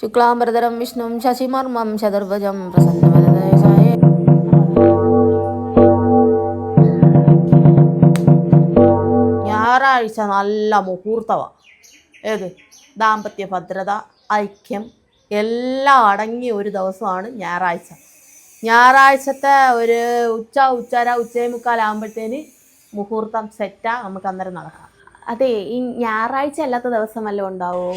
ശുക്ലാംബരധരം വിഷ്ണും ശശിമർമ്മം ചതുർഭജം പ്രസന്നവരദയസായ ഞായറാഴ്ച നല്ല മുഹൂർത്തവ. ഏത്? ദാമ്പത്യ ഭദ്രത ഐക്യം എല്ലാം അടങ്ങിയ ഒരു ദിവസമാണ് ഞായറാഴ്ച. ഞായറാഴ്ചത്തെ ഒരു ഉച്ച ഉച്ചര ഉച്ചയും മുക്കാലാകുമ്പോഴത്തേന് മുഹൂർത്തം സെറ്റാ നമുക്ക് അന്നേരം നടക്കാം. അതെ ഈ ഞായറാഴ്ച അല്ലാത്ത ദിവസം വല്ലതും ഉണ്ടാവോ?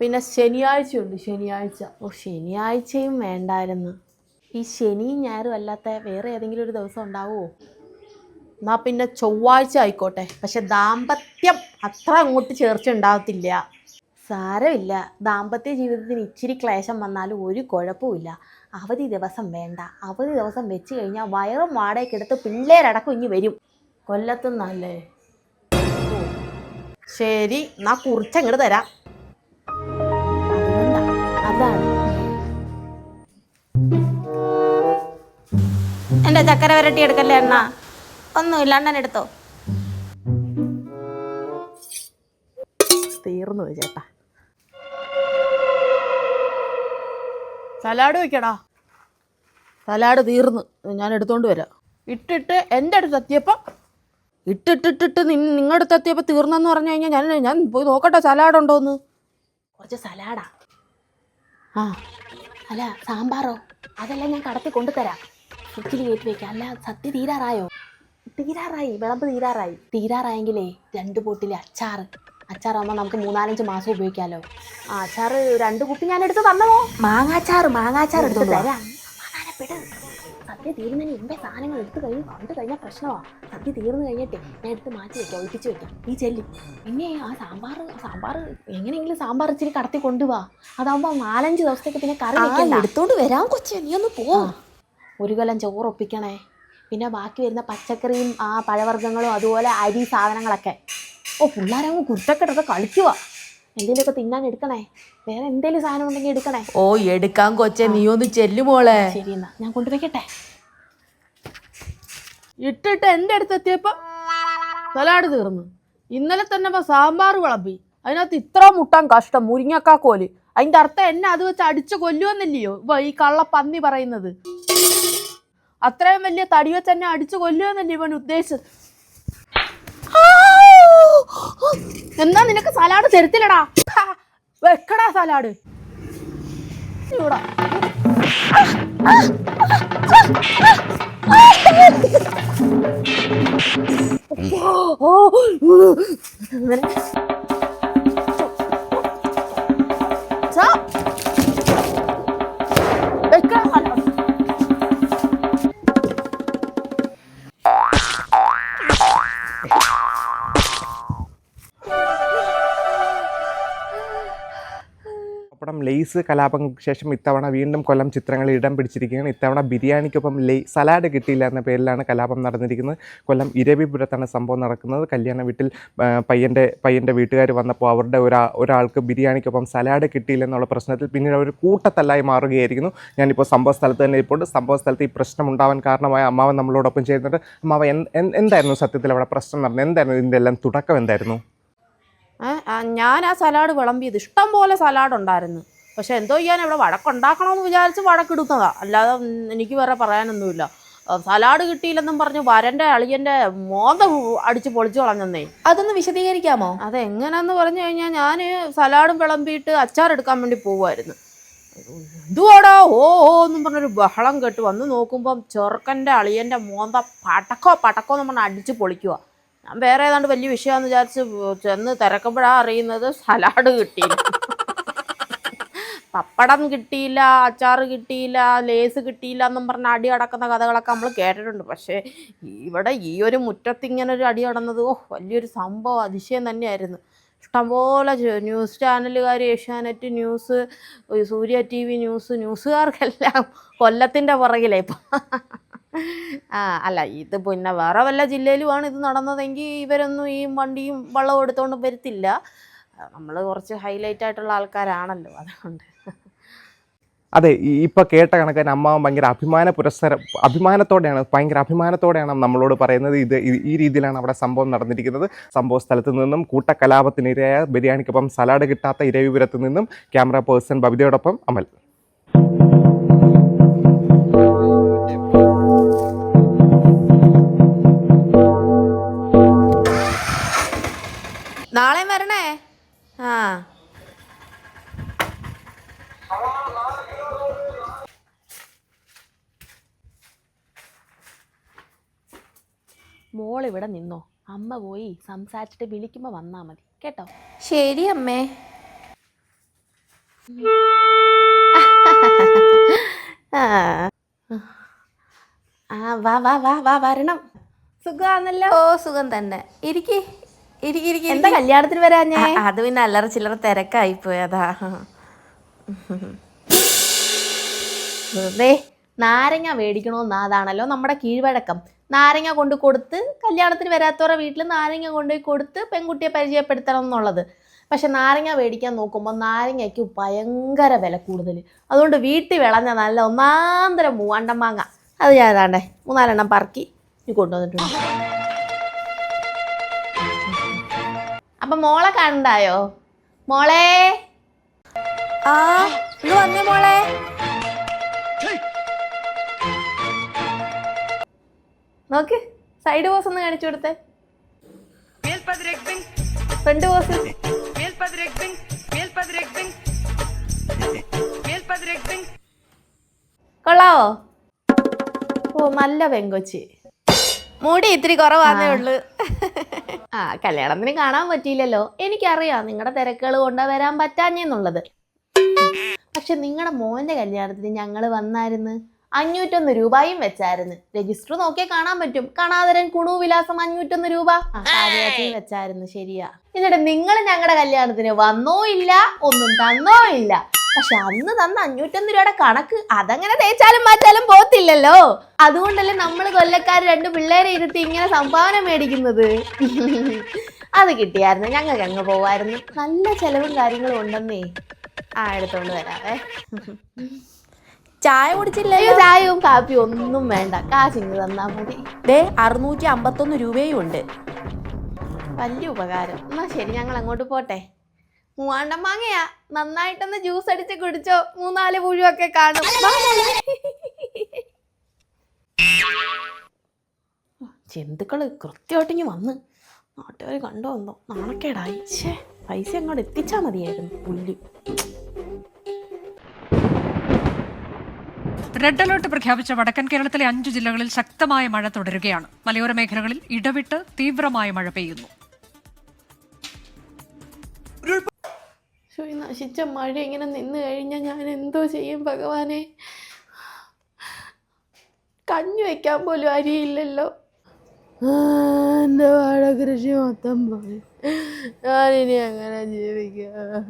പിന്നെ ശനിയാഴ്ചയുണ്ട് ശനിയാഴ്ച. ഓ ശനിയാഴ്ചയും വേണ്ടായിരുന്നു. ഈ ശനിയും ഞായറും അല്ലാത്ത വേറെ ഏതെങ്കിലും ഒരു ദിവസം ഉണ്ടാവുമോ? എന്നാ പിന്നെ ചൊവ്വാഴ്ച ആയിക്കോട്ടെ. പക്ഷെ ദാമ്പത്യം അത്ര അങ്ങോട്ട് ചേർച്ച ഉണ്ടാകത്തില്ല സാരമില്ല. ദാമ്പത്യ ജീവിതത്തിന് ഇച്ചിരി ക്ലേശം വന്നാലും ഒരു കുഴപ്പമില്ല അവധി ദിവസം വേണ്ട. അവധി ദിവസം വെച്ച് കഴിഞ്ഞാൽ വയറും വാടകയ്ക്കെടുത്ത് പിള്ളേരടക്കം ഇനി വരും. കൊല്ലത്തുനിന്നല്ലേ? ശരി എന്നാ കുറിച്ചങ്ങോട്ട് തരാം. എന്റെ അതാണ്. എന്റെ ചക്കര വരട്ടി എടുക്കല്ലേ എണ്ണ ഒന്നുമില്ല അണ്ണൻ എടുത്തോ? തീർന്നു ചേട്ടാ. സലാഡ് വെക്കടാ. സലാഡ് തീർന്നു ഞാൻ എടുത്തോണ്ട് വരാം. ഇട്ടിട്ട് എന്റെ അടുത്ത് എത്തിയപ്പോൾ ഇട്ടിട്ടിട്ടിട്ട് നിങ്ങളുടെ അടുത്ത് എത്തിയപ്പോൾ തീർന്നെന്ന് പറഞ്ഞു കഴിഞ്ഞാൽ ഞാൻ ഞാൻ പോയി നോക്കട്ടെ സലാഡ് ഉണ്ടോന്ന് കുറച്ച് സലാഡാ. ആ. അല്ല സാമ്പാറോ? അതെല്ലാം ഞാൻ കടത്തി കൊണ്ടുതരാം ഫ്രിഡ്ജിൽ കയറ്റി വെക്കാം. അല്ല സത്യ തീരാറായോ? തീരാറായി വിളമ്പ് തീരാറായി. തീരാറായെങ്കിലേ രണ്ട് ബോട്ടിലെ അച്ചാറ്. അച്ചാറാകുമ്പോൾ നമുക്ക് മൂന്നാലഞ്ച് മാസം ഉപയോഗിക്കാമല്ലോ ആ അച്ചാറ് രണ്ട് കുപ്പി ഞാൻ എടുത്ത് തന്നോ മാങ്ങാച്ചാറ് മാങ്ങാച്ചാറ് എടുത്ത്. തരാം. സമാധാനപ്പെട് സദ്യ തീരുന്നതിന് മുമ്പേ സാധനങ്ങൾ എടുത്തു കഴിഞ്ഞ് കണ്ടു കഴിഞ്ഞാൽ പ്രശ്നമാണ് സദ്യ തീർന്നു കഴിഞ്ഞിട്ട് ഞാൻ എടുത്ത് മാറ്റി വെക്കാം ഒഴിപ്പിച്ച് വെക്കാം. ഈ ചെല്ലി. പിന്നെ ആ സാമ്പാർ സാമ്പാർ എങ്ങനെയെങ്കിലും സാമ്പാർ ഇച്ചിരി കടത്തി കൊണ്ടുപോവാ അതാവുമ്പോൾ നാലഞ്ച് ദിവസത്തേക്ക് പിന്നെ കറി വെക്കണ്ട. എടുത്തോണ്ട് വരാൻ കൊച്ചേ നീ ഒന്ന് പോ. ഒരു കൊല്ലം ചോറ് ഒപ്പിക്കണേ പിന്നെ ബാക്കി വരുന്ന പച്ചക്കറിയും ആ പഴവർഗങ്ങളും അതുപോലെ അരി സാധനങ്ങളൊക്കെ. ഓ പിള്ളേരങ്ങ് കുരുത്തൊക്കെ കളിക്കുവാ. എന്തെങ്കിലുമൊക്കെ തിന്നാൻ എടുക്കണേ. വേറെ എന്തെങ്കിലും സാധനം ഉണ്ടെങ്കിൽ എടുക്കണേ. ഓ എടുക്കാൻ കൊച്ചെ. നീ ഒന്ന് ചെല്ലുമോളെ ശരി എന്നാ. ഞാൻ കൊണ്ടുവയ്ക്കട്ടെ ഇട്ടിട്ട് എന്റെ അടുത്ത് എത്തിയപ്പോൾ സലാഡ് തീർന്നു. ഇന്നലെ തന്നെ സാമ്പാർ വിളമ്പി. അതിനകത്ത് ഇത്ര മുട്ടാൻ കഷ്ടം മുരിങ്ങക്കാ കോൽ അതിന്റെ അർത്ഥം എന്നെ അത് വെച്ച് അടിച്ചു കൊല്ലുമെന്നില്ലയോ ഇപ്പൊ ഈ കള്ള പന്നി പറയുന്നത്. അത്രയും വലിയ തടി വെച്ച് എന്നെ അടിച്ചു കൊല്ലുമെന്നല്ലേ ഇവൻ ഉദ്ദേശിച്ചത്? എന്നാ നിനക്ക് സലാഡ് തരത്തില്ലടാ. വെക്കടാ സലാഡ്. ഓ ലെയ്സ് കലാപങ്ങൾക്ക് ശേഷം ഇത്തവണ വീണ്ടും കൊല്ലം ചിത്രങ്ങളിൽ ഇടം പിടിച്ചിരിക്കുകയാണ്. ഇത്തവണ ബിരിയാണിക്കൊപ്പം ലെയ് സലാഡ് കിട്ടിയില്ല എന്ന പേരിലാണ് കലാപം നടന്നിരിക്കുന്നത്. കൊല്ലം ഇരവിപുരത്താണ് സംഭവം നടക്കുന്നത്. കല്യാണ വീട്ടിൽ പയ്യന്റെ പയ്യന്റെ വീട്ടുകാർ വന്നപ്പോൾ അവരുടെ ഒരാ ഒരാൾക്ക് ബിരിയാണിക്കൊപ്പം സലാഡ് കിട്ടിയില്ല എന്നുള്ള പ്രശ്നത്തിൽ പിന്നീട് അവർ കൂട്ടത്തല്ലായി മാറുകയായിരുന്നു. ഞാനിപ്പോൾ സംഭവ സ്ഥലത്ത് തന്നെ ഇപ്പോൾ സംഭവ സ്ഥലത്ത് ഈ പ്രശ്നം ഉണ്ടാവാൻ കാരണമായ അമ്മാവൻ നമ്മളോടൊപ്പം ചെയ്യുന്നുണ്ട് അമ്മാവ എന്ത് എന്ത് എന്തായിരുന്നു സത്യത്തിൽ അവിടെ പ്രശ്നം നടന്നത്? എന്തായിരുന്നു ഇതിന്റെ എല്ലാം തുടക്കം എന്തായിരുന്നു? ഞാൻ ആ സലാഡ് വിളമ്പിയത് ഇഷ്ടം പോലെ സലാഡ് ഉണ്ടായിരുന്നു. പക്ഷെ എന്തോ ചെയ്യാൻ ഇവിടെ വഴക്കുണ്ടാക്കണമെന്ന് വിചാരിച്ച് വഴക്കിടുന്നതാ അല്ലാതെ എനിക്ക് വേറെ പറയാനൊന്നുമില്ല. സലാഡ് കിട്ടിയില്ലെന്നും പറഞ്ഞു വരന്റെ അളിയന്റെ മോന്ത അടിച്ച് പൊളിച്ചു കളഞ്ഞെന്നേ. അതൊന്ന് വിശദീകരിക്കാമോ? അതെങ്ങനെയെന്ന് പറഞ്ഞു കഴിഞ്ഞാൽ ഞാൻ സലാഡും വിളമ്പിയിട്ട് അച്ചാർ എടുക്കാൻ വേണ്ടി പോവുമായിരുന്നു എന്തുവാടാ? ഓ ഓ എന്നും പറഞ്ഞൊരു ബഹളം കേട്ട് വന്ന് നോക്കുമ്പം ചെറുക്കന്റെ അളിയന്റെ മോന്ത പടക്കോ പടക്കോ എന്ന് പറഞ്ഞാൽ അടിച്ച് പൊളിക്കുക ഞാൻ വേറെ ഏതാണ്ട് വലിയ വിഷയമാണെന്ന് വിചാരിച്ച് ചെന്ന് തിരക്കുമ്പോഴാണ് അറിയുന്നത് സലാഡ് കിട്ടിയില്ല പപ്പടം കിട്ടിയില്ല അച്ചാർ കിട്ടിയില്ല ലേസ് കിട്ടിയില്ല എന്നും പറഞ്ഞ അടി അടക്കുന്ന കഥകളൊക്കെ നമ്മൾ കേട്ടിട്ടുണ്ട്. പക്ഷേ ഇവിടെ ഈ ഒരു മുറ്റത്ത് ഇങ്ങനെ ഒരു അടി അടന്നത് ഓ വലിയൊരു സംഭവം അതിശയം തന്നെയായിരുന്നു. ഇഷ്ടംപോലെ news ചാനലുകാർ Asianet news Surya T V news ന്യൂസുകാർക്കെല്ലാം കൊല്ലത്തിന്റെ പുറകിലേ ഇപ്പം. ആ അല്ല ഇത് പിന്നെ വേറെ വല്ല ജില്ലയിലുമാണ് ഇത് നടന്നതെങ്കിൽ ഇവരൊന്നും ഈ വണ്ടിയും വള്ളവും എടുത്തുകൊണ്ട് വരത്തില്ല. നമ്മൾ കുറച്ച് ഹൈലൈറ്റ് ആയിട്ടുള്ള ആൾക്കാരാണല്ലോ അതുകൊണ്ട്. അതെ ഇപ്പൊ കേട്ട കണക്കിന് അമ്മ ഭയങ്കര അഭിമാന പുരസ്സരം അഭിമാനത്തോടെയാണ് ഭയങ്കര അഭിമാനത്തോടെയാണ് നമ്മളോട് പറയുന്നത്. ഇത് ഈ- ഈ രീതിയിലാണ് അവിടെ സംഭവം നടന്നിരിക്കുന്നത്. സംഭവ സ്ഥലത്ത് നിന്നും കൂട്ടക്കലാപത്തിനിരയായ ബിരിയാണിക്കൊപ്പം സലാഡ് കിട്ടാത്ത ഇരവിപുരത്ത് നിന്നും ക്യാമറ പേഴ്സൺ ബബിതയോടൊപ്പം അമൽ. നാളെ വരണേ? ആ. മോൾ ഇവിടെ നിന്നോ? അമ്മ പോയി സംസാരിച്ചിട്ട് വിളിക്കുമ്പോൾ വന്നാ മതി. കേട്ടോ? ശരി അമ്മേ. ആ. ആ വാ വാ വാ വാ വരണം. സുഖമാണല്ലോ? ഓ സുഖം തന്നെ. ഇരിക്കി. എന്താ കല്യാണത്തിന് വരാഞ്ഞേ? അത് പിന്നെ അല്ലറ ചില്ലറ തിരക്കായി പോയതാ വെറുതെ നാരങ്ങ മേടിക്കണമെന്ന് അതാണല്ലോ നമ്മുടെ കീഴ്വഴക്കം. നാരങ്ങ കൊണ്ട് കൊടുത്ത് കല്യാണത്തിന് വരാത്തവരുടെ വീട്ടിൽ നാരങ്ങ കൊണ്ടുപോയി കൊടുത്ത് പെൺകുട്ടിയെ പരിചയപ്പെടുത്തണം എന്നുള്ളത്. പക്ഷെ നാരങ്ങ മേടിക്കാൻ നോക്കുമ്പോൾ നാരങ്ങയ്ക്ക് ഭയങ്കര വില കൂടുതൽ അതുകൊണ്ട് വീട്ടിൽ വിളഞ്ഞ നല്ല ഒന്നാന്തരം മൂവാണ്ടം മാങ്ങ. അത് ഞാൻ ഏതാണ്ടേ മൂന്നാലെണ്ണം പറക്കി കൊണ്ടുവന്നിട്ടുണ്ട്. അപ്പം മോളെ കണ്ടായോ മോളെ? ആ വന്നേ മോളെ. നോക്ക് സൈഡ് ബോസ് ഒന്ന് കാണിച്ചു കൊടുത്തേ. ഫ്രണ്ട് പോസ് കൊള്ളാവോ? ഓ നല്ല പെങ്കൊച്ച്. മുടി ഇത്തിരി കുറവാന്നേ ഉള്ളു. ആ കല്യാണത്തിന് കാണാൻ പറ്റിയില്ലല്ലോ. എനിക്കറിയാം നിങ്ങളുടെ തിരക്കുകൾ കൊണ്ട് വരാൻ പറ്റാഞ്ഞെന്നുള്ളത് പക്ഷെ നിങ്ങളുടെ മോന്റെ കല്യാണത്തിന് ഞങ്ങൾ വന്നായിരുന്നു. അഞ്ഞൂറ്റൊന്ന് രൂപയും വെച്ചായിരുന്നു. രജിസ്റ്റർ നോക്കിയാൽ കാണാൻ പറ്റും. കാണാതരൻ കുണു വിലാസം അഞ്ഞൂറ്റൊന്ന് രൂപ. വെച്ചായിരുന്നു. ശരിയാ. എന്നിട്ട് നിങ്ങൾ ഞങ്ങളുടെ കല്യാണത്തിന് വന്നോ ഇല്ല ഒന്നും തന്നോ ഇല്ല. പക്ഷെ അന്ന് തന്ന അഞ്ഞൂറ്റൊന്ന് രൂപയുടെ കണക്ക് അതങ്ങനെ തേച്ചാലും മാറ്റാലും പോത്തില്ലല്ലോ അതുകൊണ്ടല്ലേ നമ്മൾ കൊല്ലക്കാർ രണ്ട് പിള്ളേരെ ഇരുത്തി ഇങ്ങനെ സംഭാവന മേടിക്കുന്നത്. അത് കിട്ടിയായിരുന്നു. ഞങ്ങൾക്ക് അങ്ങ് പോവായിരുന്നു. നല്ല ചെലവും കാര്യങ്ങളും ഉണ്ടെന്നേ ആ എടുത്തോണ്ട് വരാവേ. ചായ കുടിച്ചില്ല ചായയും കാപ്പിയും ഒന്നും വേണ്ട. കാശിങ്ങ് തന്നാ മതി. ദേ അറുന്നൂറ്റി അമ്പത്തൊന്ന് രൂപയും ഉണ്ട്. വലിയ ഉപകാരം. എന്നാ ശരി ഞങ്ങൾ അങ്ങോട്ട് പോട്ടെ. മൂവാണ്ടം മാങ്ങയാ. നന്നായിട്ടൊന്ന് ജ്യൂസ് അടിച്ച് കുടിച്ചോ. മൂന്നാൽ പുഴുവൊക്കെ കാണും. ജന്തുക്കൾ കൃത്യമായിട്ട് ഇനി വന്ന് നാട്ടുകാർ കണ്ടോ വന്നോ. നാണക്കേടായി. ഛേ. പൈസ അങ്ങോട്ട് എത്തിച്ചാ മതിയായിരുന്നു. പുല്ല്. റെഡ് അലർട്ട് പ്രഖ്യാപിച്ച വടക്കൻ കേരളത്തിലെ അഞ്ച് ജില്ലകളിൽ ശക്തമായ മഴ തുടരുകയാണ്. മലയോര മേഖലകളിൽ ഇടവിട്ട് തീവ്രമായ മഴ പെയ്യുന്നു. ശോ, ഈ നശിച്ച മഴ ഇങ്ങനെ നിന്ന് കഴിഞ്ഞാൽ ഞാൻ എന്തോ ചെയ്യും ഭഗവാനെ. കഞ്ഞു വയ്ക്കാൻ പോലും അരിയില്ലല്ലോ. എന്റെ വാഴ കൃഷി മൊത്തം പോയി. ഞാനിനി അങ്ങനെ ജീവിക്കാം.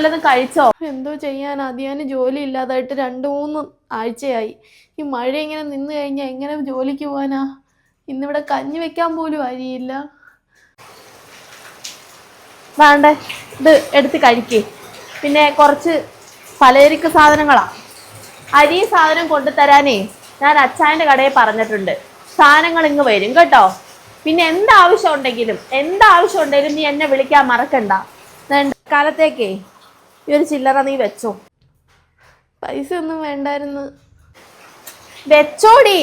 വല്ലതും കഴിച്ചോ? എന്തോ ചെയ്യാൻ അതിയാന് ജോലി ഇല്ലാതായിട്ട് രണ്ട് മൂന്ന് ആഴ്ചയായി. ഈ മഴ ഇങ്ങനെ നിന്ന് കഴിഞ്ഞാൽ എങ്ങനെ ജോലിക്ക് പോകാനാ ഇന്നിവിടെ കഞ്ഞി വെക്കാൻ പോലും അരിയില്ല. വേണ്ടേ? ഇത് എടുത്ത് കഴിക്കേ. പിന്നെ കുറച്ച് പലചരക്ക് സാധനങ്ങളാ. അരി സാധനം കൊണ്ടുതരാനേ ഞാൻ അച്ചായന്റെ കടയിൽ പറഞ്ഞിട്ടുണ്ട്. സാധനങ്ങൾ ഇങ്ങ് വരും കേട്ടോ. പിന്നെ എന്താവശ്യം ഉണ്ടെങ്കിലും എന്താവശ്യം ഉണ്ടെങ്കിലും നീ എന്നെ വിളിക്കാൻ മറക്കണ്ട. കാലത്തേക്കേ ഈ ഒരു ചില്ലറ നീ വെച്ചോ. പൈസ ഒന്നും വേണ്ടായിരുന്നു. വെച്ചോടി.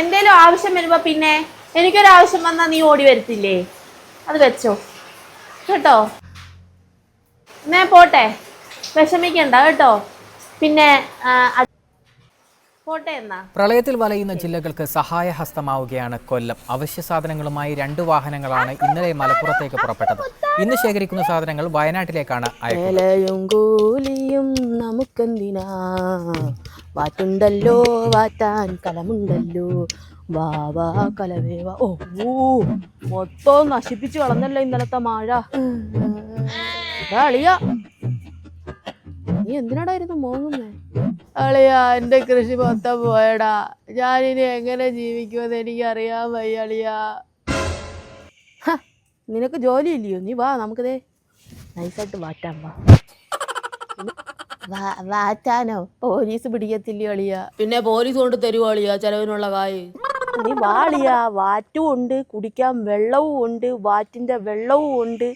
എന്തേലും ആവശ്യം വരുമ്പോ പിന്നെ എനിക്കൊരു ആവശ്യം വന്നാ നീ ഓടി വരത്തില്ലേ? അത് വെച്ചോ. കേട്ടോ? എന്നാ പോട്ടെ. വിഷമിക്കണ്ട കേട്ടോ. പിന്നെ പ്രളയത്തിൽ വലയുന്ന ജില്ലകൾക്ക് സഹായഹസ്തമാവുകയാണ് കൊല്ലം. അവശ്യ സാധനങ്ങളുമായി രണ്ട് വാഹനങ്ങളാണ് ഇന്നലെ മലപ്പുറത്തേക്ക് പുറപ്പെട്ടത്. ഇന്ന് ശേഖരിക്കുന്ന സാധനങ്ങൾ വയനാട്ടിലേക്കാണ് നമുക്കെന്തിനാ? വാറ്റുണ്ടല്ലോ വാറ്റാൻ കലമുണ്ടല്ലോ. വാവാ കലവേവ ഓ മൊത്തം നശിപ്പിച്ചു കളഞ്ഞല്ലോ ഇന്നലത്തെ മഴ? അളിയ. നീ എന്തിനാടായിരുന്നു മോങ്ങുന്നേ? അളിയാ എന്റെ കൃഷി മൊത്തം പോയടാ. ഞാനിനി എങ്ങനെ ജീവിക്കുമെന്ന് എനിക്കറിയാൻ വയ്യ അളിയാ. നിനക്ക് ജോലി ഇല്ലയോ നീ വാ നമുക്കതേ നൈസായിട്ട് വാറ്റാൻ വാ. വാ- വാറ്റാനോ? പോലീസ് പിടിക്കത്തില്ലയോ അളിയാ? പിന്നെ പോലീസ് കൊണ്ട് തരുവോ അളിയാ ചെലവിനുള്ള കായ്? നീ വാളിയ വാറ്റും ഉണ്ട് കുടിക്കാൻ വെള്ളവും ഉണ്ട് വാറ്റിന്റെ വെള്ളവും ഉണ്ട്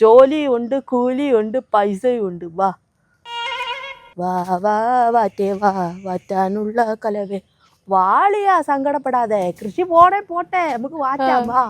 ജോലിയുണ്ട് കൂലിയുണ്ട് പൈസയും ഉണ്ട്. വാ. വാ വാ വാറ്റേ വാ വാറ്റാനുള്ള കലവേ വാളിയാ സങ്കടപ്പെടാതെ കൃഷി പോണേ പോട്ടെ നമുക്ക് വാറ്റാം വാ